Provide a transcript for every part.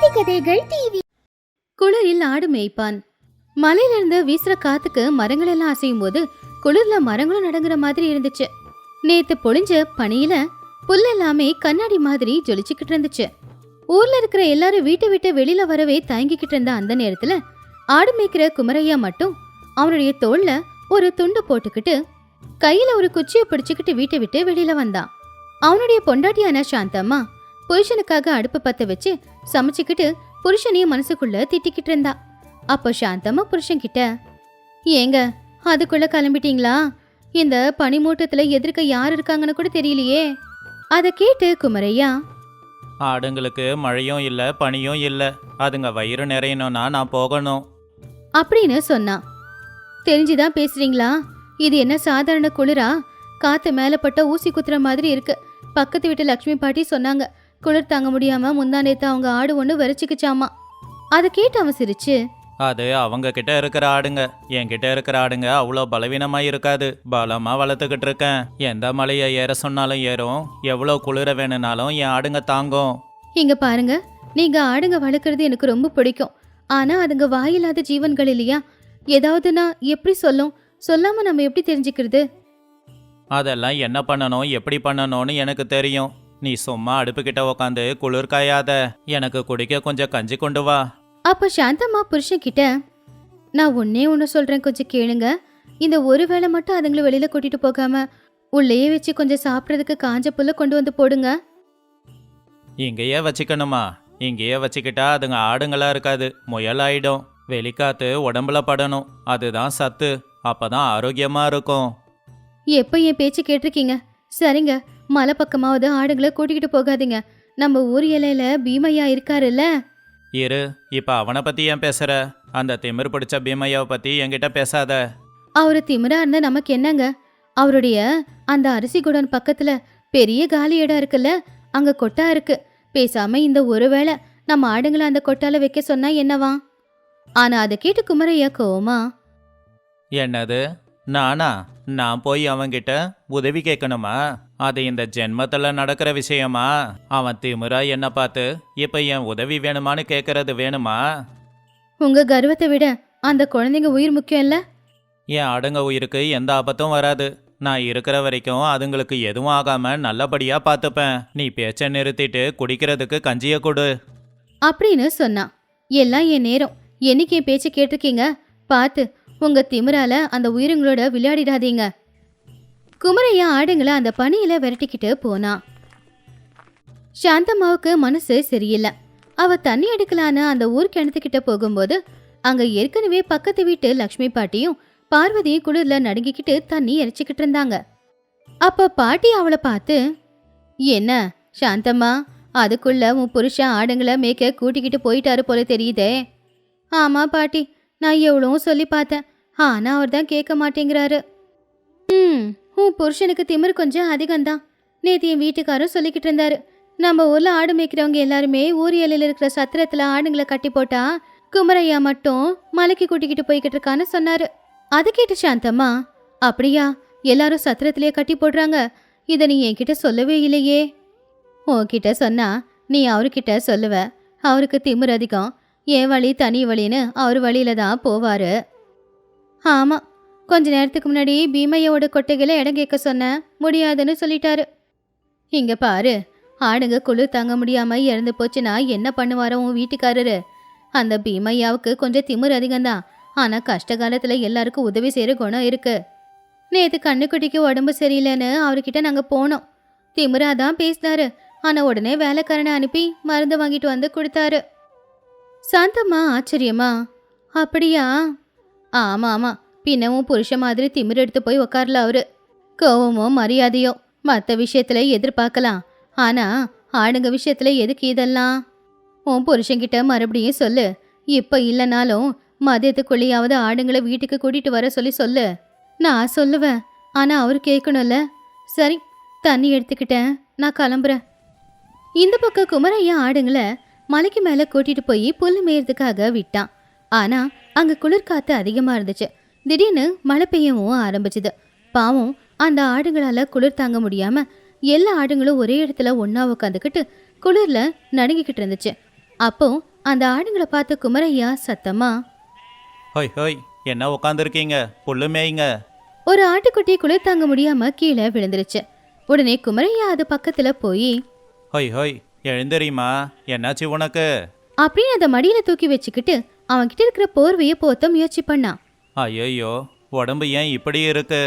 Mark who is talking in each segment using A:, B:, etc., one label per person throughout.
A: நீதி கதைகள் டிவி
B: குளிரில் ஆடு மேய்ப்பான். மலையிலிருந்து வீசுற காத்துக்கு மரங்கள் எல்லாம் அசையும் போது குளிர்ல மரங்களும் நடங்குற மாதிரி இருந்துச்சு. நேத்து பொழிஞ்ச பனியில புல் எல்லாமே கண்ணாடி மாதிரி ஜொலிச்சுக்கிட்டு இருந்துச்சு. ஊர்ல இருக்கிற எல்லாரும் வீட்டை விட்டு வெளியில வரவே தயங்கிக்கிட்டு இருந்த அந்த நேரத்துல ஆடு மேய்க்கிற குமரையா மட்டும் அவனுடைய தோல்ல ஒரு துண்டு போட்டுக்கிட்டு கையில ஒரு குச்சியை பிடிச்சுக்கிட்டு வீட்டை விட்டு வெளியில வந்தான். அவனுடைய பொண்டாட்டியான சாந்தம்மா புருஷனுக்காக அடுப்பு பத்த வச்சு சமைச்சுக்கிட்டு புருஷனையும் மனசுக்குள்ள திட்டிக்கிட்டு இருந்தா. அப்போ சாந்தம்மா புருஷன் கிட்ட ஏங்க அதுக்குள்ள கிளம்பிட்டீங்களா? இந்த பனிமூட்டத்துல எதிர்க்க யார் இருக்காங்கன்னு கூட தெரியலையே. அதை கேட்டு குமரையா
C: ஆடுங்களுக்கு மழையும் இல்லை பனியும் இல்லை. அதுங்க வயிறு நிறையணும்னா நான் போகணும்.
B: அப்படின்னு சொன்னான் தெரிஞ்சுதான் பேசுறீங்களா? இது என்ன சாதாரண குளிரா? காத்து மேல பட்ட ஊசி குத்துற மாதிரி இருக்கு. பக்கத்து வீட்டு லக்ஷ்மி பாட்டி சொன்னாங்க குளிர் தாங்க முடியாம முந்தா நேத்து அவங்க ஆடு ஒண்ணு வரைச்சிக்கிச்சாமா அதை கேட்டு அவன் சிரிச்சு
C: அது அவங்க கிட்ட இருக்கிற ஆடுங்க. என்கிட்ட இருக்கிற ஆடுங்க அவ்வளோ பலவீனமாக இருக்காது. பலமாக வளர்த்துக்கிட்டு இருக்கேன். எந்த மலையை ஏற சொன்னாலும் ஏறும். எவ்வளோ குளிர வேணும்னாலும் என் ஆடுங்க தாங்கும்.
B: இங்க பாருங்க. நீங்க ஆடுங்க வளர்க்கறது எனக்கு ரொம்ப பிடிக்கும். ஆனா அதுங்க வாயில்லாத ஜீவன்கள் இல்லையா? ஏதாவதுனா எப்படி சொல்லும்? சொல்லாம நம்ம எப்படி தெரிஞ்சுக்கிறது?
C: அதெல்லாம் என்ன பண்ணணும் எப்படி பண்ணணும்னு எனக்கு தெரியும். நீ சும்மா அடுப்புக்கிட்ட உக்காந்து குளிர் காயாத. எனக்கு குடிக்க கொஞ்சம் கஞ்சி கொண்டு வா.
B: அப்ப சாந்தம்மா புருஷன் கிட்ட நான் ஒன்னே ஒன்று சொல்றேன் கொஞ்சம் கேளுங்க. இந்த ஒரு வேளை மட்டும் அதுங்களை வெளியில கூட்டிட்டு போகாம உள்ளேயே வச்சு கொஞ்சம் சாப்பிட்றதுக்கு காஞ்ச புல்ல கொண்டு வந்து போடுங்க.
C: இங்கேயே வச்சுக்கணுமா? இங்கேயே வச்சுக்கிட்டா அதுங்க ஆடுங்களா இருக்காது முயல் ஆயிடும் வெளிக்காத்து உடம்புல படணும். அதுதான் சத்து. அப்பதான் ஆரோக்கியமா இருக்கும்.
B: எப்போ என் பேச்சு கேட்டிருக்கீங்க? சரிங்க. மலை பக்கமாவது ஆடுங்களை கூட்டிக்கிட்டு போகாதீங்க. நம்ம ஊர் இலையில பீமையா இருக்காருல்ல?
C: இரு இப்ப அவனை பத்தி ஏன் பேசுற? அந்த திமிர் பிடிச்ச பீமையாவை பத்தி என்கிட்ட பேசாத.
B: அவரு திமிரா இருந்தா நமக்கு என்னங்க? அவருடைய அந்த அரிசி குடோன் பக்கத்துல பெரிய காலி இடம் இருக்குல்ல? அங்க கொட்டா இருக்கு. பேசாம இந்த ஒருவேளை நம்ம ஆடுங்களை அந்த கொட்டால வைக்க சொன்னா என்னவா? ஆனா அதை கேட்டு குமரையா கோவமா?
C: என்னது? நானா நான் போய் அவன்கிட்ட உதவி கேட்கணுமா? அது இந்த ஜென்மத்துல நடக்கிற விஷயமா? அவன் திமிரா என்ன பார்த்து இப்ப என் உதவி வேணுமான்னு கேட்கறது வேணுமா?
B: உங்க கர்வத்தை விட அந்த குழந்தைங்க உயிர் முக்கியம் இல்ல?
C: என் ஆடுங்க உயிருக்கு எந்த ஆபத்தும் வராது. நான் இருக்கிற வரைக்கும் அதுங்களுக்கு எதுவும் ஆகாம நல்லபடியா பார்த்துப்பேன். நீ பேச்சை நிறுத்திட்டு குடிக்கிறதுக்கு கஞ்சிய கொடு.
B: அப்படின்னு சொன்னான். எல்லாம் என் நேரம். என்னைக்கு என் பேச்சு கேட்டிருக்கீங்க? பார்த்து உங்க திமிரால அந்த உயிருங்களோட விளையாடிடாதீங்க. குமரையா ஆடுங்களை அந்த பனியில விரட்டிக்கிட்டு போனான் சாந்தம்மாவுக்கு மனசு சரியில்லை. அவ தண்ணி எடுக்கலான்னு அந்த ஊர் கிணத்துக்கிட்ட போகும்போது அங்க ஏற்கனவே பக்கத்து வீட்டு லக்ஷ்மி பாட்டியும் பார்வதியும் குளிர்ல நடுங்கிக்கிட்டு தண்ணி இறைச்சிக்கிட்டு இருந்தாங்க. அப்ப பாட்டி அவளை பார்த்து என்ன சாந்தம்மா அதுக்குள்ள உன் புருஷன் ஆடுங்களை மேய்க்க கூட்டிக்கிட்டு போயிட்டாரு போல தெரியுதே. ஆமா பாட்டி நான் எவ்வளோ சொல்லி பார்த்தேன். ஆனால் அவர் தான் கேட்க மாட்டேங்கிறாரு. ம் உன் புருஷனுக்கு திமிர் கொஞ்சம் அதிகம்தான். நேத்து என் வீட்டுக்காரரும் சொல்லிக்கிட்டு இருந்தாரு. நம்ம ஊர்ல ஆடு மேய்க்கிறவங்க எல்லாருமே ஊர் எல்லையில் இருக்கிற சத்திரத்துல ஆடுங்களை கட்டி போட்டா குமரையா மட்டும் மலைக்கு கூட்டிக்கிட்டு போய்கிட்டு இருக்கான்னு சொன்னாரு. அது கேட்டு சாந்தம்மா அப்படியா? எல்லாரும் சத்திரத்திலேயே கட்டி போடுறாங்க. இதை நீ என்கிட்ட சொல்லவே இல்லையே. உன்கிட்ட சொன்னா நீ அவர்கிட்ட சொல்லுவ. அவருக்கு திமிர் அதிகம். என் வழி தனி வழின்னு அவர் வழியில தான் போவாரு. ஆமாம் கொஞ்ச நேரத்துக்கு முன்னாடி பீமையோட கொட்டைகளை இடம் கேட்க சொன்னேன் முடியாதுன்னு சொல்லிட்டாரு. இங்கே பாரு ஆடுங்க குளிர் தாங்க முடியாம இறந்து போச்சுன்னா என்ன பண்ணுவாரோ உன் வீட்டுக்காரரு. அந்த பீமையாவுக்கு கொஞ்சம் திமிர் அதிகம்தான். ஆனால் கஷ்ட காலத்தில் எல்லாருக்கும் உதவி செய்கிற குணம் இருக்கு. நேத்து கண்ணுக்குட்டிக்கு உடம்பு சரியில்லைன்னு அவர்கிட்ட நாங்கள் போனோம். திமிராக தான் பேசினாரு. ஆனால் உடனே வேலைக்காரனை அனுப்பி மருந்து வாங்கிட்டு வந்து கொடுத்தாரு. சாந்தம்மா ஆச்சரியமா? அப்படியா? ஆமா ஆமா. பின்னவும் புருஷ மாதிரி திமிர் எடுத்து போய் உக்காரல அவரு. கோவமோ மரியாதையோ மற்ற விஷயத்துல எதிர்பார்க்கலாம். ஆனா ஆடுங்க விஷயத்துல எதுக்கு இதெல்லாம்? உன் புருஷன்கிட்ட மறுபடியும் சொல்லு. இப்போ இல்லைனாலும் மதியத்துக்குள்ளேயாவது ஆடுங்களை வீட்டுக்கு கூட்டிட்டு வர சொல்லி சொல்லு. நான் சொல்லுவேன். ஆனா அவர் கேட்கணும்ல. சரி தண்ணி எடுத்துக்கிட்டேன். நான் கிளம்புறேன். இந்த பக்கம் குமரையா ஆடுங்களை மலைக்கு மேலே கூட்டிட்டு போய் புல் மேயறதுக்காக விட்டான். ஆனா அங்க குளிர் காத்து அதிகமா இருந்துச்சு. திடீர்னு மழை பெய்யவும் ஆரம்பிச்சுது. பாவம் அந்த ஆடுங்களால குளிர் தாங்க முடியாம எல்லா ஆடுங்களும் ஒரே இடத்துல ஒண்ணா உட்காந்துக்கிட்டு குளிர்ல நடுங்கிக்கிட்டு இருந்துச்சு. அப்போ அந்த ஆடுங்களை பார்த்து குமரையா சத்தமா
C: ஹோய் ஹோய் என்ன உக்காந்துருக்கீங்க? புல்லு மேய்ங்க.
B: ஒரு ஆட்டுக்குட்டி குளிர் தாங்க முடியாம கீழே விழுந்துருச்சு. உடனே குமரையா அது பக்கத்துல போய்
C: ஹோய் ஹோய் எழுந்தறியுமா என்னாச்சு உனக்கு?
B: அப்படின்னு அந்த மடியில தூக்கி வச்சுக்கிட்டு அவன்கிட்ட இருக்கிற போர்வையை போத்த முயற்சி பண்ணான்.
C: ஐயோ உடம்பு ஏன் இப்படி இருக்கு?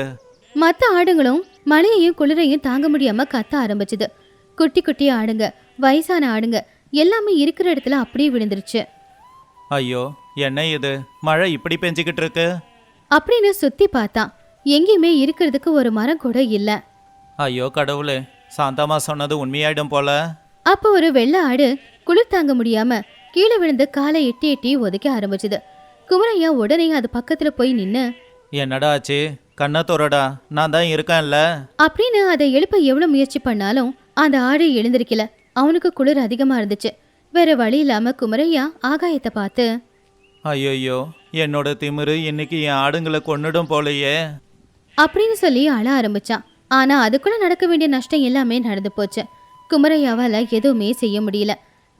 B: மத்த ஆடுங்களும் மழையையும் குளிரையும் தாங்க முடியாம கத்த ஆரம்பிச்சுது. குட்டி குட்டி ஆடுங்க வயசான ஆடுங்க எல்லாமே இருக்கிற இடத்துல அப்படியே விழுந்துருச்சு.
C: ஐயோ என்ன இது? மழை இப்படி பெஞ்சுக்கிட்டு இருக்கு?
B: அப்படின்னு சுத்தி பார்த்தான். எங்கேயுமே இருக்கிறதுக்கு ஒரு மரம் கூட இல்ல.
C: ஐயோ கடவுளே சாந்தம்மா சொன்னது உண்மையாயிடும் போல.
B: அப்போ ஒரு வெள்ளை ஆடு குளிர் தாங்க முடியாம கீழே விழுந்து காலை எட்டி எட்டி ஒதுக்க ஆரம்பிச்சுது. குமரையா உடனே அது பக்கத்துல போய் நின்னு
C: என்னடா ஆச்சு? கண்ணை துறடா. நான் தான் இருக்கேன்ல.
B: அப்படின்னு அதை எழுப்ப எவ்வளவு முயற்சி பண்ணாலும் அந்த ஆடு எழுந்திருக்கல. அவனுக்கு குளிர் அதிகமா இருந்துச்சு. வேற வழி இல்லாம குமரையா ஆகாயத்தை பார்த்து
C: ஐயோ என்னோட திமிரு இன்னைக்கு என் ஆடுங்களை கொன்னுடும் போலையே.
B: அப்படின்னு சொல்லி அழ ஆரம்பிச்சான். ஆனா அதுக்குள்ள நடக்க வேண்டிய நஷ்டம் எல்லாமே நடந்து போச்சு. குமரையாவால எதுவுமே செய்ய முடியல.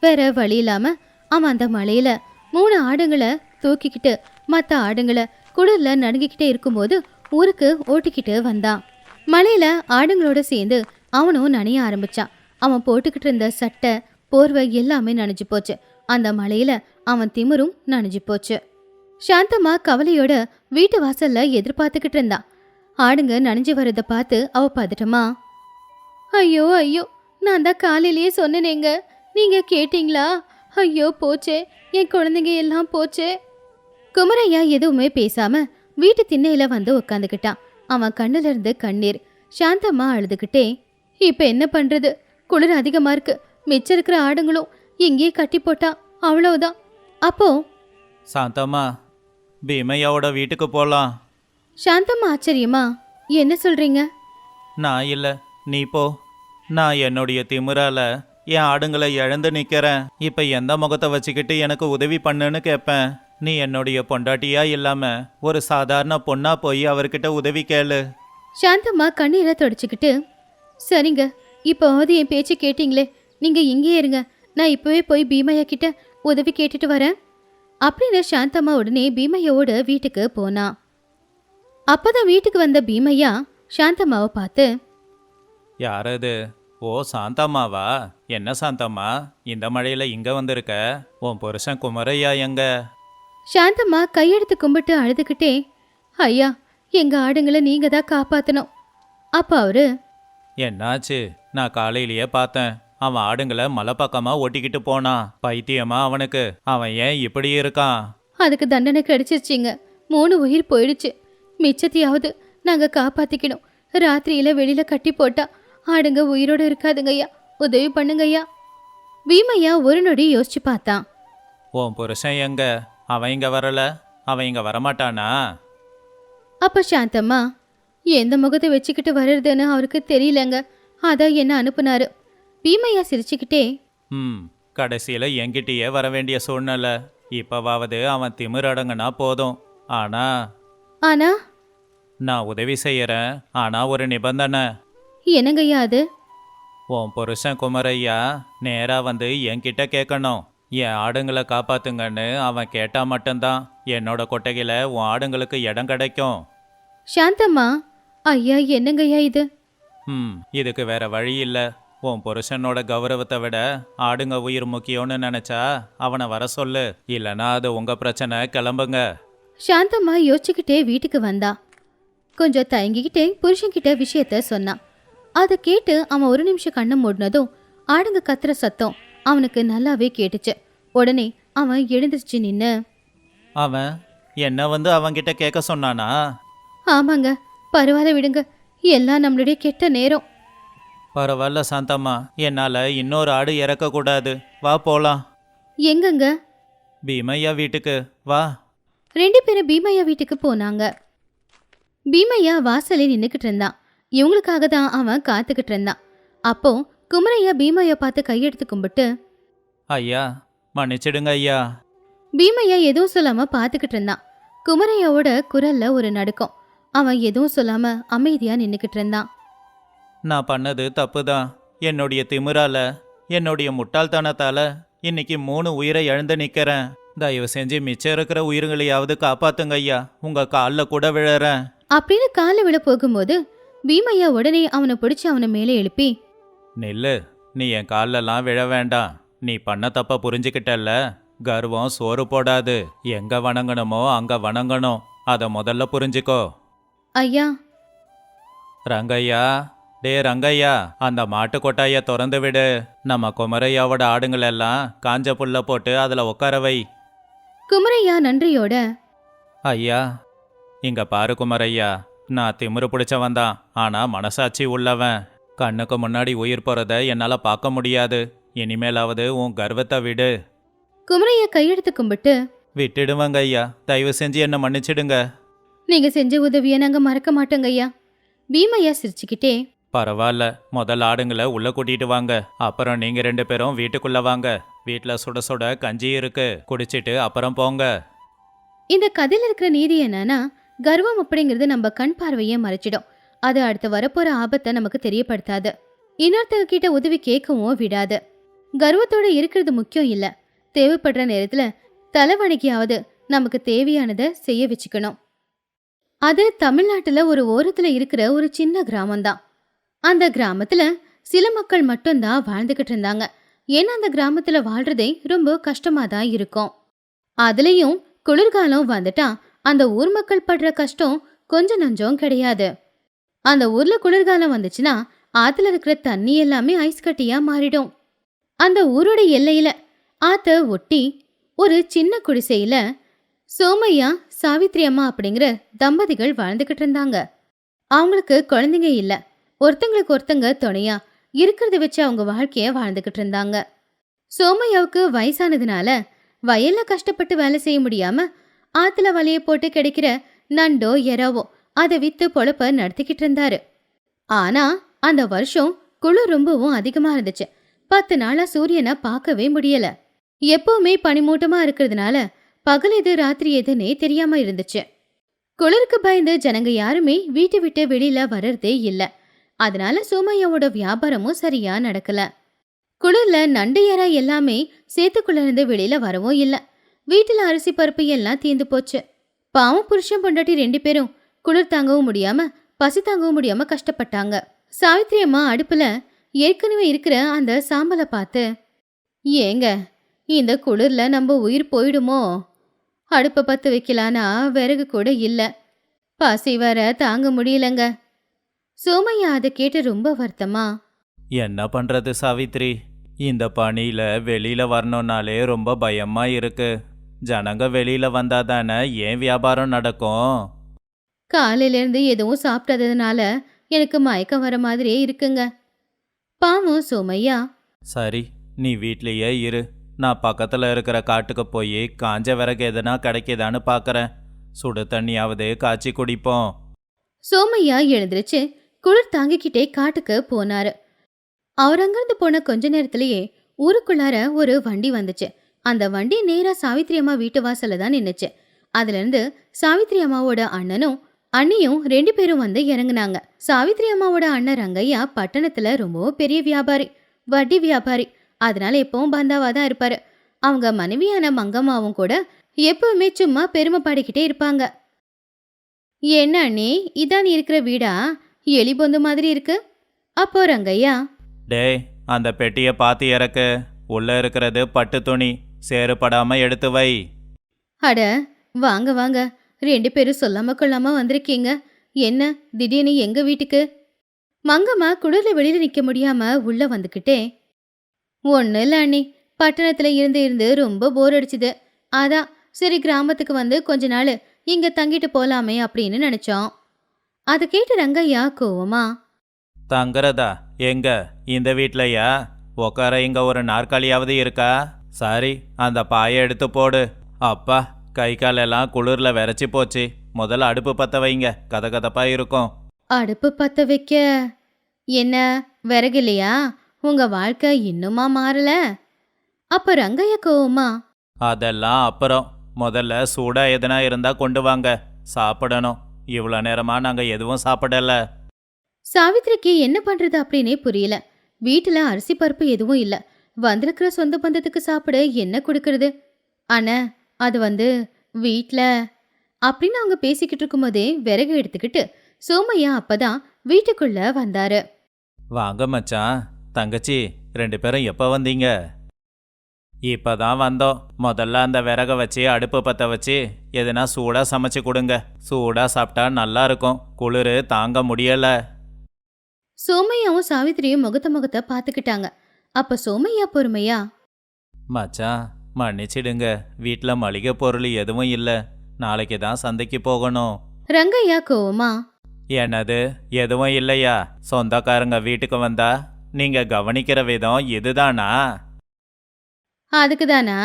B: வேற வழி இல்லாம அவன் அந்த மலையில மூணு ஆடுங்களை தூக்கிக்கிட்டு மற்ற ஆடுங்களை குளிர்ல நடுங்கிக்கிட்டே இருக்கும்போது ஊருக்கு ஓட்டிக்கிட்டு வந்தான். மலையில ஆடுங்களோட சேர்ந்து அவனும் நனைய ஆரம்பிச்சான். அவன் போட்டுக்கிட்டு இருந்த சட்டை போர்வை எல்லாமே நனைஞ்சு போச்சு. அந்த மலையில அவன் திமிரும் நனைஞ்சு போச்சு. சாந்தம்மா கவலையோட வீட்டு வாசல்ல எதிர்பார்த்துக்கிட்டு இருந்தான் ஆடுங்க நனைஞ்சு வர்றதை பார்த்து அவ பதட்டமா ஐயோ ஐயோ நான் தான் காலையிலேயே சொன்னேனேங்க. நீங்க கேட்டீங்களா? ஐயோ போச்சே. என் குழந்தைங்க எல்லாம் போச்சே. குமரையா எதுவுமே பேசாம வீட்டு திண்ணையில வந்து உட்காந்துக்கிட்டான் அவன் கண்ணுல இருந்து கண்ணீர். சாந்தம்மா அழுதுகிட்டே இப்ப என்ன பண்றது? குளிர் அதிகமா இருக்கு. மிச்சம் இருக்கிற ஆடுங்களும் இங்கேயே கட்டி போட்டா அவ்வளவுதான். அப்போ
C: சாந்தம்மா பீமையாவோட வீட்டுக்கு போகலாம்
B: சாந்தம்மா ஆச்சரியமா என்ன சொல்றீங்க?
C: நான் இல்லை நீ போ. நான் என்னுடைய திமிரால என் ஆடுங்களை இழந்து நிற்கிறேன் இப்போ எந்த முகத்தை வச்சுக்கிட்டு எனக்கு உதவி பண்ணுன்னு கேட்பேன் நீ என்னுடைய பொண்டாட்டியா இல்லாம ஒரு சாதாரண பொண்ணா போய் அவர்கிட்ட உதவி கேளு.
B: சாந்தம்மா கண்ணீரை தொடச்சிக்கிட்டு சரிங்க இப்போவாது என் பேச்சு கேட்டீங்களே நீங்க இங்கேயே இருங்க. நான் இப்பவே போய் பீமையா கிட்ட உதவி கேட்டுட்டு வரேன். அப்படின்னு சாந்தம்மா உடனே பீமையோட வீட்டுக்கு போனா. அப்பதான் வீட்டுக்கு வந்த பீமையா சாந்தம்மாவை பார்த்து
C: யார் அது? ஓ சாந்தம்மாவா? என்ன சாந்தம்மா? இந்த மழையில இங்க வந்திருக்க? உன் புருஷன் குமரையா எங்க?
B: சாந்தம்மா கையெடுத்து கும்பிட்டு அழுதுகிட்டே ஐயா எங்க ஆடுங்களை நீங்க தான் காப்பாத்தணும். அப்ப அவரு
C: என்னாச்சு? நான் காலையிலேயே பார்த்தேன். அவன் ஆடுங்களை மலை பக்கமா ஓட்டிக்கிட்டு போனான். பைத்தியமா அவனுக்கு. அவன் ஏன் இப்படி இருக்கான்?
B: அதுக்கு தண்டனை கிடைச்சிருச்சிங்க. மூணு உயிர் போயிடுச்சு. மிச்சத்தையாவது நாங்க காப்பாத்திக்கணும். ராத்திரியில வெளியில கட்டி போட்டா ஆடுங்க உயிரோட இருக்காதுங்கய்யா உதவி பண்ணுங்கய்யா வீமையா ஒரு நொடி யோசிச்சு பார்த்தான்
C: உன் புருஷன் எங்க? அவன் இங்க வரல? அவன் இங்க வரமாட்டானா?
B: அப்ப சாந்தம்மா எந்த முகத்தை வச்சுக்கிட்டு வர்றதுன்னு அவருக்கு தெரியலங்க. அதான் என்ன அனுப்புனாரு. பீமையா சிரிச்சுக்கிட்டே
C: ம் கடைசியில் என்கிட்டயே வர வேண்டிய சூழ்நிலை. இப்போவாவது அவன் திமிரடங்குனா போதும். ஆனா
B: ஆனா?
C: நான் உதவி செய்யறேன். ஆனா ஒரு நிபந்தனை.
B: என்னங்கய்யா அது?
C: உன் புருஷன் குமரையா நேரா வந்து என்கிட்ட கேட்கணும் என் ஆடுங்களை காப்பாத்துங்கன்னு அவன் கேட்டா மட்டும்தான். என்னோட கொட்டகையில உன் ஆடுங்களுக்கு இடம் கிடைக்கும்.
B: சாந்தம்மா ஐயா என்னங்கய்யா இது?
C: ம் இதுக்கு வேற வழி இல்லை. உன் புருஷனோட கௌரவத்தை விட ஆடுங்க உயிர் முக்கியம்னு நினைச்சா அவனை வர சொல்லு. இல்லைன்னா அது உங்க பிரச்சனை கிளம்புங்க.
B: சாந்தம்மா யோசிச்சுக்கிட்டே வீட்டுக்கு வந்தா. கொஞ்சம் தயங்கிக்கிட்டே புருஷன்கிட்ட விஷயத்த சொன்னான். அதை கேட்டு அவன் ஒரு நிமிஷம் கண்ணை மூடினதும் ஆடுங்க கத்துற சத்தம் அவனுக்கு நல்லாவே கேட்டுச்சு. உடனே அவன் எழுந்திருச்சு நின்னு
C: அவன் என்ன வந்து அவன்கிட்ட கேட்க சொன்னானா?
B: ஆமாங்க பரவாயில்ல விடுங்க எல்லாம் நம்மளுடைய கெட்ட நேரம்.
C: பரவாயில்ல சாந்தம்மா என்னால் இன்னொரு ஆடு இறக்கக்கூடாது வா போலாம்.
B: எங்கங்க?
C: பீமையா வீட்டுக்கு வா.
B: ரெண்டு பேரும் பீமையா வீட்டுக்கு போனாங்க. பீமையா வாசலே நின்னுக்கிட்டு இருந்தான். இவங்களுக்காக தான் அவன் காத்துக்கிட்டு இருந்தான். அப்போ குமரையா பீமையா பார்த்து கையெடுத்து கும்பிட்டு
C: ஐயா மன்னிச்சிடுங்க ஐயா.
B: பீமையா எதுவும் சொல்லாம பார்த்துக்கிட்டு இருந்தான். குமரையாவோட குரல்ல ஒரு நடுக்கம். அவன் எதுவும் சொல்லாம அமைதியா நின்னுக்கிட்டு இருந்தான்.
C: நான் பண்ணது தப்பு தான் என்னுடைய திமிரால என்னுடைய முட்டாள்தனத்தால இன்னைக்கு மூணு உயிரை இழந்து நிக்கிறேன். தயவு செஞ்சு மிச்சம் இருக்கிற உயிர்களையாவது காப்பாத்துங்க ஐயா. உங்க காலில் கூட விழறேன்.
B: அப்படின்னு காலை விட போகும்போது பீமையா உடனே அவனை பிடிச்சு அவனை மேலே எழுப்பி
C: நில்லு நீ என் கால்லெல்லாம் விழ வேண்டாம். நீ பண்ண தப்ப புரிஞ்சுக்கிட்டல்ல. கர்வம் சோறு போடாது. எங்க வணங்கணுமோ அங்க வணங்கணும். அத முதல்ல புரிஞ்சுக்கோ.
B: ஐயா.
C: ரங்கையா டே ரங்கையா அந்த மாட்டு கொட்டாய திறந்து விடு. நம்ம குமரையாவோட ஆடுங்களெல்லாம் காஞ்ச புல்ல போட்டு அதுல உட்கார வை.
B: குமரையா நன்றியோட
C: ஐயா இங்க பாரு குமரையா. நான் திமிரு பிடிச்சவன் தான் ஆனா மனசாட்சி உள்ளவன். கண்ணுக்கு முன்னாடி உயிர் போறத என்னால பார்க்க முடியாது. இனிமேலாவது உன் கர்வத்தை விடு.
B: குமரையா கையெடுத்து கும்பிட்டு
C: விட்டுடுவாங்க ஐயா. தயவு செஞ்சு என்ன மன்னிச்சிடுங்க.
B: நீங்க செஞ்ச உதவியை நாங்க மறக்க மாட்டோங்க ஐயா. பீமையா சிரிச்சுக்கிட்டே
C: பரவாயில்ல முதல் ஆடுங்களை உள்ள கூட்டிட்டு வாங்க. அப்புறம் நீங்க ரெண்டு பேரும் வீட்டுக்குள்ள வாங்க. வீட்ல சுட சுட கஞ்சி இருக்கு. குடிச்சிட்டு அப்புறம் போங்க.
B: இந்த கதையில இருக்கிற நீதி என்னன்னா கர்வம் அப்படிங்கிறது நம்ம கண் பார்வையை மறைச்சிடும். அது அடுத்து வரப்போற ஆபத்தை நமக்கு தெரியப்படுத்தாது. இன்னொருத்தவங்க கிட்ட உதவி கேட்கவும் விடாது. கர்வத்தோட இருக்கிறது முக்கியம் இல்ல. தேவைப்படுற நேரத்துல தலைவணிக்கையாவது நமக்கு தேவையானதை செய்ய வச்சுக்கணும். அது தமிழ்நாட்டுல ஒரு ஓரத்துல இருக்கிற ஒரு சின்ன கிராமம்தான். அந்த கிராமத்துல சில மக்கள் மட்டும்தான் வாழ்ந்துகிட்டு இருந்தாங்க. ஏன்னா அந்த கிராமத்துல வாழ்றதே ரொம்ப கஷ்டமாக தான் இருக்கும். அதுலயும் குளிர்காலம் வந்துட்டா அந்த ஊர் மக்கள் படுற கஷ்டம் கொஞ்சம் நஞ்சம் கிடையாது. அந்த ஊர்ல குளிர்காலம் வந்துச்சுன்னா ஆத்துல இருக்கிற தண்ணி எல்லாமே ஐஸ் கட்டியா மாறிடும். அந்த ஊரோட எல்லையில ஆத்த ஒட்டி ஒரு சின்ன குடிசையில சோமையா சாவித்ரி அம்மா அப்படிங்கிற தம்பதிகள் வாழ்ந்துகிட்டு இருந்தாங்க. அவங்களுக்கு குழந்தைங்க இல்ல. ஒருத்தங்களுக்கு ஒருத்தங்க துணையா இருக்கிறத வச்சு அவங்க வாழ்க்கைய வாழ்ந்துகிட்டு இருந்தாங்க. சோமையாவுக்கு வயசானதுனால வயல்ல கஷ்டப்பட்டு வேலை செய்ய முடியாம ஆத்துல வலைய போட்டு கிடைக்கிற நண்டோ எறாவோ அதை வித்து பொழப்ப நடத்திக்கிட்டு இருந்தாரு. ஆனா அந்த வருஷம் குளிர் ரொம்பவும் அதிகமா இருந்துச்சு. பத்து நாளா சூரியனை பார்க்கவே முடியல. எப்பவுமே பனிமூட்டமா இருக்கிறதுனால பகல் எது ராத்திரி எதுன்னே தெரியாம இருந்துச்சு. குளிருக்கு பயந்து ஜனங்க யாருமே வீட்டை விட்டு வெளியில வர்றதே இல்ல. அதனால சோமையாவோட வியாபாரமும் சரியா நடக்கல. குளிர்ல நண்டு எறா எல்லாமே சேத்துக்குள்ள இருந்து வெளியில வரவும் இல்ல. வீட்டில் அரிசி பருப்பு எல்லாம் தீந்து போச்சு. பாவம் புருஷன் பொண்டாட்டி ரெண்டு பேரும் குளிர் தாங்கவும் முடியாம பசி தாங்கவும் முடியாம கஷ்டப்பட்டாங்க. சாவித்ரி அம்மா அடுப்புல ஏற்கனவே இருக்கிற அந்த சாம்பலை பார்த்து ஏங்க இந்த குளிர்ல நம்ம உயிர் போயிடுமோ? அடுப்பை பத்து வைக்கலானா விறகு கூட இல்லை. பசி வர தாங்க முடியலங்க. சோமையா அதை கேட்டு ரொம்ப வருத்தமா
C: என்ன பண்றது சாவித்ரி இந்த பனியில வெளியில வரணும்னாலே ரொம்ப பயமா இருக்கு. ஜனங்க வெளியில வந்தாதானே ஏன் வியாபாரம் நடக்கும்?
B: காலையில இருந்து எதுவும் சாப்பிட்டதுனால எனக்கு மயக்கம் வர மாதிரியே இருக்குங்க. பாவம் சோமையா?
C: சரி நீ வீட்லயே இரு. நான் பக்கத்துல இருக்கிற காட்டுக்கு போய் காஞ்ச விறகு எதனா கிடைக்குதான்னு பார்க்கறேன் சுடு தண்ணியாவது காய்ச்சி குடிப்போம்.
B: சோமையா எழுந்திருச்சு குளிர் தாங்கிக்கிட்டே காட்டுக்கு போனாரு. அவர் அங்கிருந்து போன கொஞ்ச நேரத்திலேயே ஊருக்குள்ளார ஒரு வண்டி வந்துச்சு. அந்த வண்டி நேராக சாவித்திரி அம்மா வீட்டு வாசல்ல தான் நின்றுச்சு அதுலேருந்து சாவித்ரி சாவித்திரி அம்மாவோட அண்ணனும் அண்ணியும் ரெண்டு பேரும் வந்து இறங்குனாங்க. சாவித்திரி அம்மாவோட அண்ணன் ரங்கையா பட்டணத்துல ரொம்பவும் பெரிய வியாபாரி வட்டி வியாபாரி. அதனால எப்பவும் பந்தாவா தான் இருப்பாரு. அவங்க மனைவியான மங்கம்மாவும் கூட எப்பவுமே சும்மா பெருமைப்பாடிக்கிட்டே இருப்பாங்க. என்ன அண்ணி இதான் இருக்கிற வீடா? எலி பொந்து மாதிரி இருக்கு? அப்போ ரங்கையா
C: டேய் அந்த பெட்டியை பார்த்து இறக்கு. உள்ள இருக்கிறது பட்டு துணி. சேறுபடாம எடுத்து வை.
B: அட வாங்க வாங்க. ரெண்டு பேரும் சொல்லாம கொள்ளாம வந்திருக்கீங்க. என்ன திடீர்னு எங்க வீட்டுக்கு? மங்கம்மா குளிர்ல வெளியில நிக்க முடியாம உள்ள வந்துக்கிட்டே ஒன்றும் இல்லை அண்ணி. பட்டணத்துல இருந்து இருந்து ரொம்ப போர் அடிச்சுது. அதான் சரி கிராமத்துக்கு வந்து கொஞ்ச நாள் இங்க தங்கிட்டு போலாமே அப்படின்னு நினைச்சோம். அதை கேட்டு ரங்கையா கோவமா
C: தங்குறதா? எங்க? இந்த வீட்லயா? உக்கார இங்க ஒரு நாற்காலியாவது இருக்கா? சரி அந்த பாயை எடுத்து போடு. அப்பா கை காலெல்லாம் குளிர்ல விரைச்சி போச்சு. முதல்ல அடுப்பு பத்த வைங்க. கதகதப்பா இருக்கும்.
B: அடுப்பு பத்த வைக்க? என்ன விறகு இல்லையா உங்க வாழ்க்கை இன்னுமா மாறல? அப்ப ரங்கைய கோவமா?
C: அதெல்லாம் அப்புறம். முதல்ல சூடா எதனா இருந்தா கொண்டு வாங்க. சாப்பிடணும். இவ்வளோ நேரமா நாங்க எதுவும் சாப்பிடல.
B: சாவித்திரிக்கு என்ன பண்றது அப்படின்னே புரியல. வீட்டுல அரிசி பருப்பு எதுவும் இல்ல. வந்திருக்கிற சொந்த பந்தத்துக்கு சாப்பிட என்ன கொடுக்கறது? அண்ணா அது வந்து வீட்டில் அப்படின்னு அவங்க பேசிக்கிட்டு இருக்கும்போதே விறகு எடுத்துக்கிட்டு சோமையா அப்பதான் வீட்டுக்குள்ள வந்தாரு.
C: வாங்க மச்சான் தங்கச்சி ரெண்டு பேரும் எப்போ வந்தீங்க? இப்பதான் வந்தோம். முதல்ல அந்த விறக வச்சு அடுப்பு பற்ற வச்சு எதுனா சூடாக சமைச்சு கொடுங்க. சூடாக சாப்பிட்டா நல்லா இருக்கும். குளிர் தாங்க முடியல.
B: சோமையாவும் சாவித்திரியும் முகத்த முகத்தை பார்த்துக்கிட்டாங்க. அப்ப சோமையா பொறுமையா?
C: மச்சான் மன்னிச்சிடுங்க. வீட்டில் மளிகை பொருள் எதுவும் இல்லை. நாளைக்கு தான் சந்தைக்கு போகணும்.
B: ரங்கையா கோவமா?
C: என்னது? எதுவும் இல்லையா? சொந்தக்காரங்க வீட்டுக்கு வந்தா? நீங்க கவனிக்கிற விதம் இதுதானா?
B: அதுக்கு தானா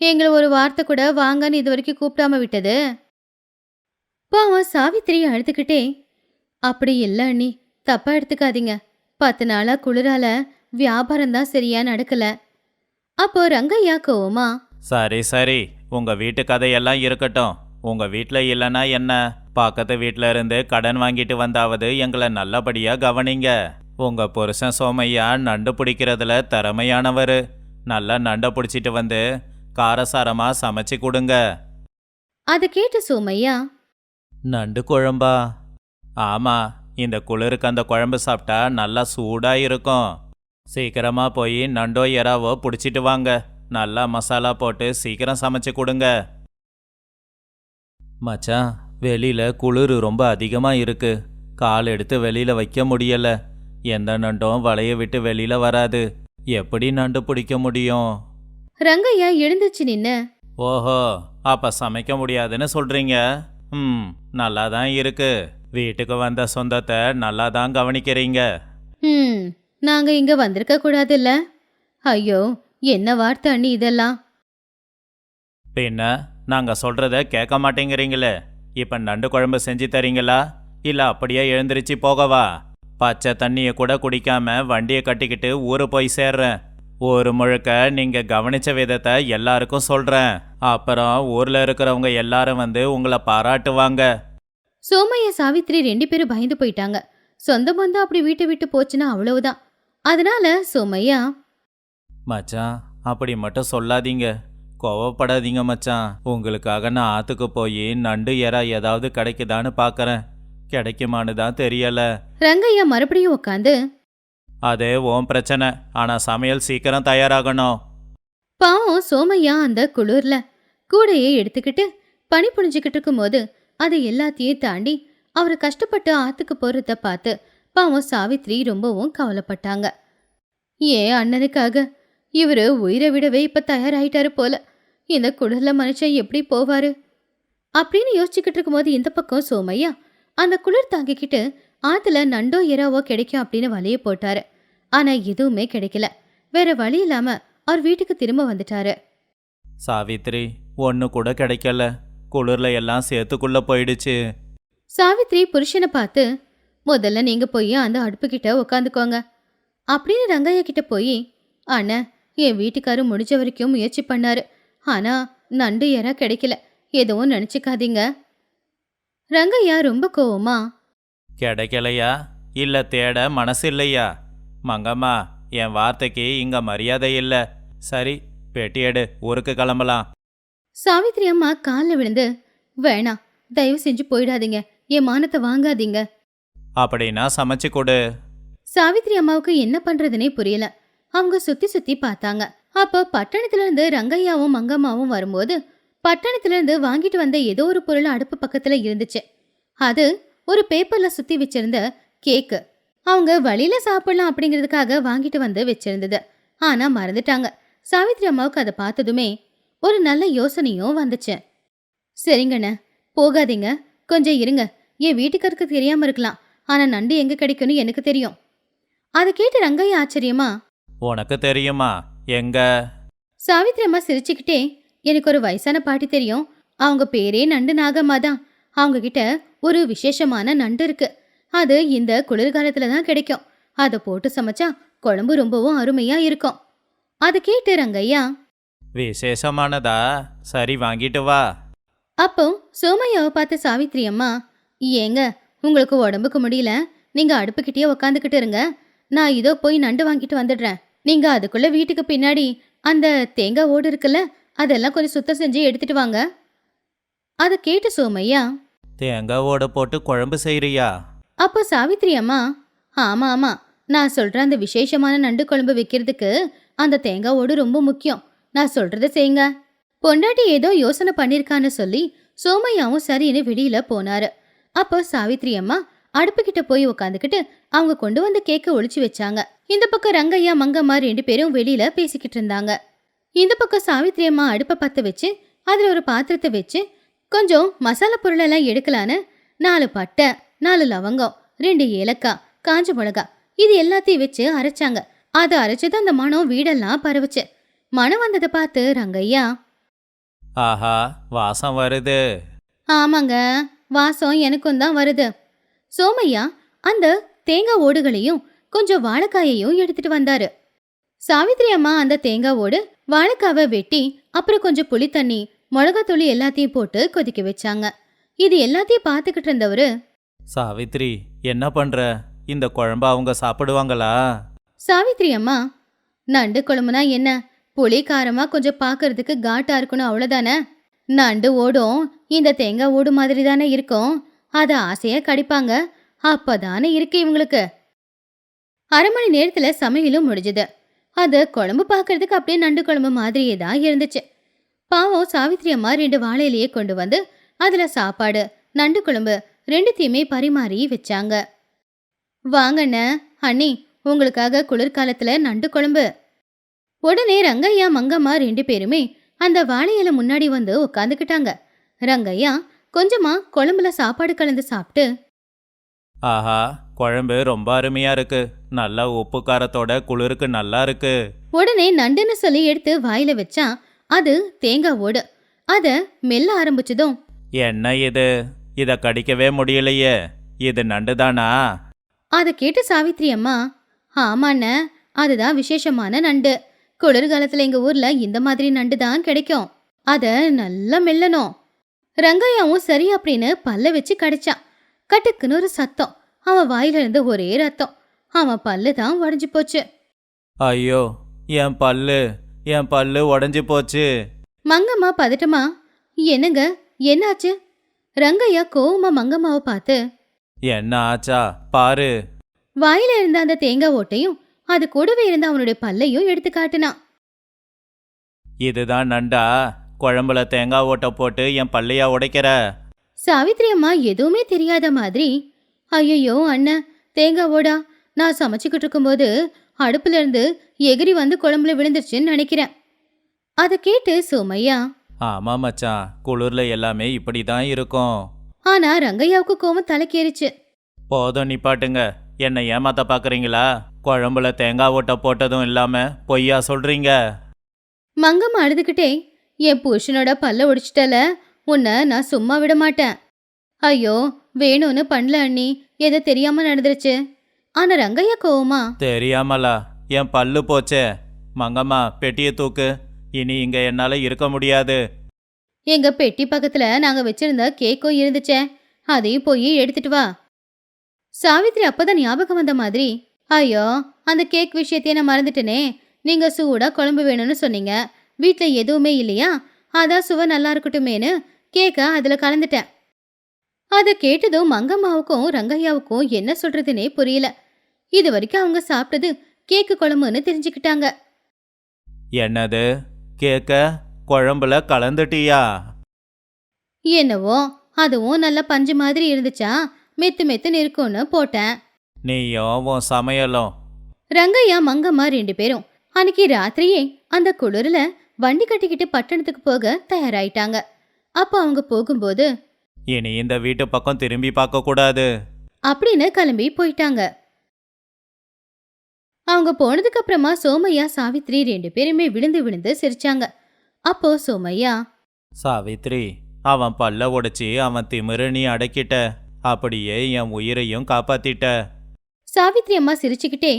B: எங்களை ஒரு வார்த்தை கூட வாங்கன்னு இது வரைக்கும் கூப்பிடாம விட்டது. பாவம் சாவித்திரி அழுதுகிட்டே அப்படி இல்லை அண்ணி. தப்பா எடுத்துக்காதீங்க. பத்து நாளா குளிரால வியாபாரம் தான் சரியா நடக்கல. அப்போ ரங்கையா கோவமா
C: சரி சரி. உங்க வீட்டு கதையெல்லாம் இருக்கட்டும். உங்க வீட்டில் இல்லைன்னா என்ன? பக்கத்து வீட்டில் இருந்து கடன் வாங்கிட்டு வந்தாவது எங்களை நல்லபடியா கவனிங்க. உங்க புருஷன் சோமையா நண்டு பிடிக்கிறதுல திறமையானவர். நல்லா நண்டை பிடிச்சிட்டு வந்து காரசாரமா சமைச்சு கொடுங்க.
B: அதை கேட்ட சோமையா?
C: நண்டு குழம்பா? ஆமா இந்த குளிருக்கு அந்த குழம்பு சாப்பிட்டா நல்லா சூடா இருக்கும். சீக்கிரமா போய் நண்டோ எறாவோ பிடிச்சிட்டு வாங்க. நல்லா மசாலா போட்டு சீக்கிரம் சமைச்சு கொடுங்க. மச்சான் வெளியில குளிர் ரொம்ப அதிகமா இருக்கு. கால் எடுத்து வெளியில வைக்க முடியல. எந்த நண்டும் வலைய விட்டு வெளியில வராது. எப்படி நண்டு பிடிக்க முடியும்?
B: ரங்கையா எழுந்துச்சு நின்னு.
C: ஓஹோ அப்ப சமைக்க முடியாதுன்னு சொல்றீங்க? ம் நல்லா தான் இருக்கு. வீட்டுக்கு வந்த சொந்தத்தை நல்லா தான் கவனிக்கிறீங்க.
B: ம். நாங்க இங்க வந்திருக்க கூடாதுல்ல? ஐயோ என்ன வார்த்தை அண்ணி இதெல்லாம்?
C: பின்ன நாங்க சொல்றத கேட்க மாட்டேங்கிறீங்களே. இப்ப நண்டு குழம்பு செஞ்சு தரீங்களா? இல்ல அப்படியே எழுந்திருச்சு போகவா? பச்சை தண்ணியை கூட குடிக்காம வண்டியை கட்டிக்கிட்டு ஊரு போய் சேர்றேன். ஊரு முழுக்க நீங்க கவனிச்ச விதத்தை எல்லாருக்கும் சொல்றேன். அப்புறம் ஊர்ல இருக்கிறவங்க எல்லாரும் வந்து உங்களை பாராட்டுவாங்க.
B: சோமையா சாவித்திரி ரெண்டு பேரும் பயந்து போயிட்டாங்க. சொந்த பந்தம் அப்படி வீட்டை விட்டு போச்சுன்னா அவ்வளவுதான். அதனால சோமையா
C: மச்சான் அப்படி மட்டும் சொல்லாதீங்க. கோவப்படாதீங்க மச்சான். உங்களுக்காக நான் ஆத்துக்கு போய் நண்டு எறா ஏதாவது கிடைக்குதான்னு பார்க்கறேன் கிடைக்குமான்னு தான் தெரியல.
B: ரங்கையா மறுபடியும் உட்காந்து
C: அது உன் பிரச்சனை. ஆனா சமையல் சீக்கிரம் தயாராகணும்.
B: பாவம் சோமையா அந்த குளிர்ல கூடையே எடுத்துக்கிட்டு பனி புழிஞ்சுக்கிட்டு இருக்கும்போது அதை எல்லாத்தையும் தாண்டி அவர் கஷ்டப்பட்டு ஆத்துக்கு போறத பார்த்து பாவம் சாவித்ரி ரொம்பவும் கவலைப்பட்டாங்க. ஏன் அண்ணனுக்காக இவரு உயிரை விடவே இப்ப தயாராயிட்டாரு போல. இந்த குளிர்ல மனுஷன் எப்படி போவாரு? அப்படின்னு யோசிச்சுக்கிட்டு இருக்கும்போது இந்த பக்கம் சோமையா அந்த குளிர் தாங்கிக்கிட்டு ஆத்துல நண்டோ எறாவோ கிடைக்கும் அப்படின்னு வலைய போட்டாரு. ஆனா எதுவுமே கிடைக்கல. வேற வழி இல்லாம அவர் வீட்டுக்கு திரும்ப வந்துட்டாரு.
C: சாவித்ரி ஒன்று கூட கிடைக்கல. குளிர்ல எல்லாம் சேத்துக்குள்ள போயிடுச்சு.
B: சாவித்ரி புருஷனை பார்த்து முதல்ல நீங்க போய் அந்த அடுப்பு கிட்ட உக்காந்துக்கோங்க. அப்படின்னு ரங்கையா கிட்ட போய் அண்ணா என் வீட்டுக்காரர் முடிஞ்ச வரைக்கும் முயற்சி பண்ணாரு. ஆனா நண்டு எறா கிடைக்கல. எதுவும் நினைச்சுக்காதீங்க. ரங்கையா ரொம்ப கோவமா
C: கிடைக்கலையா? இல்ல தேட மனசு இல்லையா? மங்கம்மா என் வார்த்தைக்கு இங்க மரியாதை இல்ல. சரி பெட்டி எடு. ஊருக்கு கிளம்பலாம்.
B: சாவித்ரி அம்மா காலில் விழுந்து வேணாம். தயவு செஞ்சு போயிடாதீங்க. என் மானத்தை வாங்காதீங்க.
C: அப்படின்னா சமைச்சு கொடு.
B: சாவித்ரி அம்மாவுக்கு என்ன பண்றதுனே புரியல. அவங்க சுத்தி சுத்தி பார்த்தாங்க. அப்போ பட்டணத்துல இருந்து ரங்கையாவும் மங்கம்மாவும் வரும்போது பட்டணத்துல இருந்து வாங்கிட்டு வந்த ஏதோ ஒரு பொருள் அடுப்பு பக்கத்துல இருந்துச்சு. அது ஒரு பேப்பர்ல சுத்தி வச்சிருந்த கேக்கு அவங்க வழியில சாப்பிடலாம் அப்படிங்கிறதுக்காக வாங்கிட்டு வந்து வச்சிருந்தது. ஆனா மறந்துட்டாங்க. சாவித்ரி அம்மாவுக்கு அதை பார்த்ததுமே ஒரு நல்ல யோசனையும் வந்துச்சு. சரிங்கண்ண போகாதீங்க. கொஞ்சம் இருங்க. என் வீட்டுக்காருக்கு தெரியாம இருக்கலாம். ஆனா நண்டு எங்க கிடைக்கும்னு எனக்கு தெரியும். அதை கேட்டு ரங்கையா ஆச்சரியமா?
C: உனக்கு தெரியுமா? எங்க?
B: சாவித்ரி அம்மா சிரிச்சுக்கிட்டே எனக்கு ஒரு வயசான பாட்டி தெரியும். அவங்க பேரே நண்டு நாகம்மா தான். அவங்க கிட்ட ஒரு விசேஷமான நண்டு இருக்கு. அது இந்த குளிர்காலத்துல தான் கிடைக்கும். அதை போட்டு சமைச்சா குழம்பு ரொம்பவும் அருமையா இருக்கும். அதை கேட்டு ரங்கையா
C: விசேஷமானதா? சரி வாங்கிட்டு வா.
B: அப்போ சோமையாவை பார்த்த சாவித்ரி அம்மா ஏங்க உங்களுக்கு உடம்புக்கு முடியல நீங்க அடுப்புக்கிட்டே உக்காந்துக்கிட்டு இருங்க. நான் இதோ போய் நண்டு வாங்கிட்டு வந்துடுறேன். நீங்க அதுக்குள்ள வீட்டுக்கு பின்னாடி அந்த தேங்காய் ஓடு இருக்குல்ல அதெல்லாம் கொஞ்சம் சுத்தம் செஞ்சு எடுத்துட்டு வாங்க. அதை கேட்டு சோமையா?
C: தேங்காய் ஓட போட்டு குழம்பு செய்றியா?
B: அப்போ சாவித்ரி அம்மா ஆமா ஆமா. நான் சொல்ற அந்த விசேஷமான நண்டு குழம்பு வைக்கிறதுக்கு அந்த தேங்காய் ஓடு ரொம்ப முக்கியம். நான் சொல்றத செய்யுங்க. பொண்டாட்டி ஏதோ யோசனை பண்ணிருக்கான்னு சொல்லி சோமையாவும் சரின்னு வெளியில போனாரு. அப்போ சாவித்ரி அம்மா அடுப்புக்கிட்ட போய் உக்காந்துக்கிட்டு அவங்க கொண்டு வந்த கேக்க ஒளிச்சு வச்சாங்க. இந்த பக்கம் ரங்கையா மங்கம்மா ரெண்டு பேரும் வெளியில பேசிக்கிட்டு இருந்தாங்க. இந்த பக்கம் சாவித்ரி அம்மா அடுப்பை பத்த வச்சு அதுல ஒரு பாத்திரத்தை வச்சு கொஞ்சம் மசாலா பொருளெல்லாம் எடுக்கலான்னு நாலு பட்டை நாலு லவங்கம் ரெண்டு ஏலக்காய் காஞ்ச மிளகா இது எல்லாத்தையும் வச்சு அரைச்சாங்க. அதை அரைச்சது அந்த மனம் வீடெல்லாம் பரவுச்சு. மனம் வந்ததை பார்த்து ரங்கையா
C: ஆஹா வாசம் வருது.
B: ஆமாங்க. வாசம் எனக்கும் தான் வருது. சோமையா அந்த தேங்காய் ஓடுகளையும் கொஞ்சம் வாழைக்காயையும் எடுத்துட்டு வந்தாரு. சாவித்ரி அம்மா அந்த தேங்காய் ஓடு வாழைக்காவை வெட்டி அப்புறம் கொஞ்சம் புளி தண்ணி மிளகாத்தூளி எல்லாத்தையும் போட்டு கொதிக்க வச்சாங்க. இது எல்லாத்தையும் பார்த்துக்கிட்டு இருந்தவரு
C: சாவித்ரி என்ன பண்ற? இந்த குழம்பு அவங்க சாப்பிடுவாங்களா?
B: சாவித்ரி அம்மா நண்டு குழம்புனா என்ன? புளி காரமா கொஞ்சம் பார்க்கறதுக்கு காட்டா இருக்கணும் அவ்வளோதானே நண்டு ஓடும் இந்த தேங்காய் ஓடு மாதிரி தானே இருக்கும்? அதை ஆசையாக கடிப்பாங்க. அப்போதானே இருக்கு இவங்களுக்கு. அரை மணி நேரத்தில் சமையலும் முடிஞ்சது. அது குழம்பு பார்க்கறதுக்கு அப்படியே நண்டு குழம்பு மாதிரியே தான் இருந்துச்சு. பாவம் சாவித்ரி அம்மா ரெண்டு வாழையிலேயே கொண்டு வந்து அதில் சாப்பாடு நண்டு குழம்பு ரெண்டுத்தையுமே பரிமாறி வச்சாங்க. வாங்கண்ண அண்ணி உங்களுக்காக குளிர்காலத்தில் நண்டு குழம்பு. உடனே ரங்கையா மங்கம்மா ரெண்டு பேருமே அந்த வாழை இலை முன்னாடி வந்து உட்காந்துக்கிட்டாங்க. ரங்கையா கொஞ்சமா குழம்புல சாப்பாடு கலந்து சாப்பிட்டு
C: ஆஹா குழம்பு ரொம்ப அருமையா இருக்கு. நல்லா உப்பு காரத்தோட குளிருக்கு நல்லா இருக்கு.
B: உடனே நண்டுன்னு சொல்லி எடுத்து வாயில வச்சா அது தேங்காய் ஓடு. அத மெல்ல ஆரம்பிச்சதும்
C: என்ன இது? இத கடிக்கவே முடியலையே. இது நண்டுதானா?
B: அதை கேட்டு சாவித்ரி அம்மா ஆமாண்ண அதுதான் விசேஷமான நண்டு. குளிர்காலத்துல எங்க ஊர்ல இந்த மாதிரி நண்டு தான் கிடைக்கும். அத நல்லா மெல்லணும். ரங்கையாவும் சரி அப்படின்னு பல்ல வச்சு கடிச்சான். கட்டுக்குன்னு ஒரு சத்தம். அவன் வாயில இருந்து ஒரே ரத்தம். அவன் பல்லு தான் உடஞ்சு போச்சு.
C: ஐயோ என் பல்லு என் பல்லு உடஞ்சி போச்சு.
B: மங்கம்மா பதட்டமா என்னங்க என்னாச்சு? ரங்கையா கோவமா மங்கம்மாவை பார்த்து
C: என்ன ஆச்சா? பாரு.
B: வாயில இருந்த அந்த தேங்காய் ஓட்டையும் அது கூடவே இருந்த அவனுடைய பல்லையும் எடுத்து காட்டுனான்.
C: இதுதான் நண்டா? குழம்புல தேங்காய் ஓட்டை போட்டு என் பல்லையா உடைக்கிற?
B: சாவித்ரி அம்மா எதுவுமே தெரியாத மாதிரி ஐயோ அண்ணன் தேங்காய் ஓடா நான் சமைச்சுக்கிட்டு இருக்கும்போது அடுப்புல இருந்து எகிரி வந்து குழம்புல விழுந்துருச்சுன்னு நினைக்கிறேன். அதை கேட்டு சோமையா
C: ஆமா மச்சான் குளிர்ல எல்லாமே இப்படி தான் இருக்கும்.
B: ஆனா ரங்கையாவுக்கு கோவம் தலைக்கேறிச்சு.
C: போதும் நிப்பாட்டுங்க. என்னை ஏமாத்த பாக்குறீங்களா? குழம்புல தேங்காய் ஓட்டை போட்டதும் இல்லாம பொய்யா சொல்றீங்க?
B: மங்கம்மா அழுதுகிட்டே என் புருஷனோட பல்ல ஒடிச்சிட்டல உன்னை நான் சும்மா விட மாட்டேன். ஐயோ வேணும்னு பண்ணல அண்ணி எதோ தெரியாம நடந்துருச்சு. ஆனா ரங்கையா கோவமா?
C: தெரியாமலா? என் பல்லு போச்சே. மங்கம்மா பெட்டியை தூக்கு. இனி இங்க என்னால இருக்க முடியாது.
B: எங்க பெட்டி பக்கத்துல நாங்க வச்சிருந்த கேக்கும் இருந்துச்சே. அதையும் போய் எடுத்துட்டு வா. சாவித்ரி அப்பதான் ஞாபகம் வந்த மாதிரி ஐயோ அந்த கேக் விஷயத்தையே நான் மறந்துட்டேனே. நீங்க சூடா குழம்பு வேணும்னு சொன்னீங்க. வீட்ல எதுவுமே இல்லையா? அதான் சுவை நல்லா இருக்கட்டுமேனு கேக்க அதுல கலந்துட்டேன். அதை கேட்டதும் மங்கம்மாவுக்கும் ரங்கையாவுக்கும் என்ன சொல்றதுனே புரியல. இது வரைக்கும் அவங்க சாப்பிட்டது கேக்கு குழம்புன்னு தெரிஞ்சுக்கிட்டாங்க.
C: என்னது? கேக்க குழம்புல கலந்துட்டியா?
B: என்னவோ அதுவும் நல்ல பஞ்சு மாதிரி இருந்துச்சா? மெத்து மெத்துன்னு இருக்கும்னு போட்டேன்.
C: நீயும் உன் சமையலும்.
B: ரங்கையா மங்கம்மா ரெண்டு பேரும் அன்னைக்கு ராத்திரியே அந்த குளிர்ல வண்டி கட்டிக்கிட்டு பட்டணத்துக்கு போக தயாராயிட்டாங்க. அப்போ அவங்க போகும்போது
C: இனி இந்த வீட்டு பக்கம் திரும்பி பார்க்க கூடாது.
B: அப்படின்னு கிளம்பி போயிட்டாங்க. அவங்க போனதுக்கு அப்புறமா சோமையா சாவித்ரி ரெண்டு பேருமே விழுந்து விழுந்து சிரிச்சாங்க. அப்போ சோமையா
C: சாவித்ரி அவன் பல்ல உடைச்சி அவன் திமிரு நீ அடக்கிட்ட. அப்படியே என் உயிரையும் காப்பாத்திட்ட.
B: சாவித்ரி அம்மா சிரிச்சுக்கிட்டே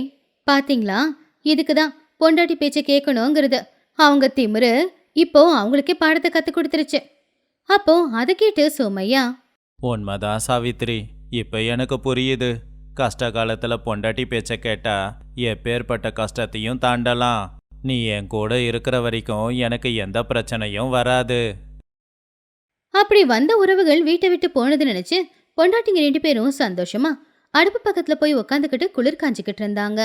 B: பாத்தீங்களா? இதுக்கு தான் பொண்டாட்டி பேச்ச கேட்கணுங்கிறது. அவங்க திமிரு இப்போ அவங்களுக்கே பாடத்தை கத்து கொடுத்துருச்சு. அப்போ அதை கேட்டு சோமையா
C: உண்மைதான் சாவித்ரி இப்ப எனக்கு புரியுது. கஷ்ட காலத்துல பொண்டாட்டி பேச்ச கேட்டா எப்பேற்பட்ட கஷ்டத்தையும் தாண்டலாம். நீ என் கூட இருக்கிற வரைக்கும் எனக்கு எந்த பிரச்சனையும் வராது.
B: அப்படி வந்த உறவுகள் வீட்டை விட்டு போனது நினைச்சு பொண்டாட்டிங்க ரெண்டு பேரும் சந்தோஷமா அடுப்பு பக்கத்துல போய் உக்காந்துக்கிட்டு குளிர் காஞ்சிக்கிட்டு இருந்தாங்க.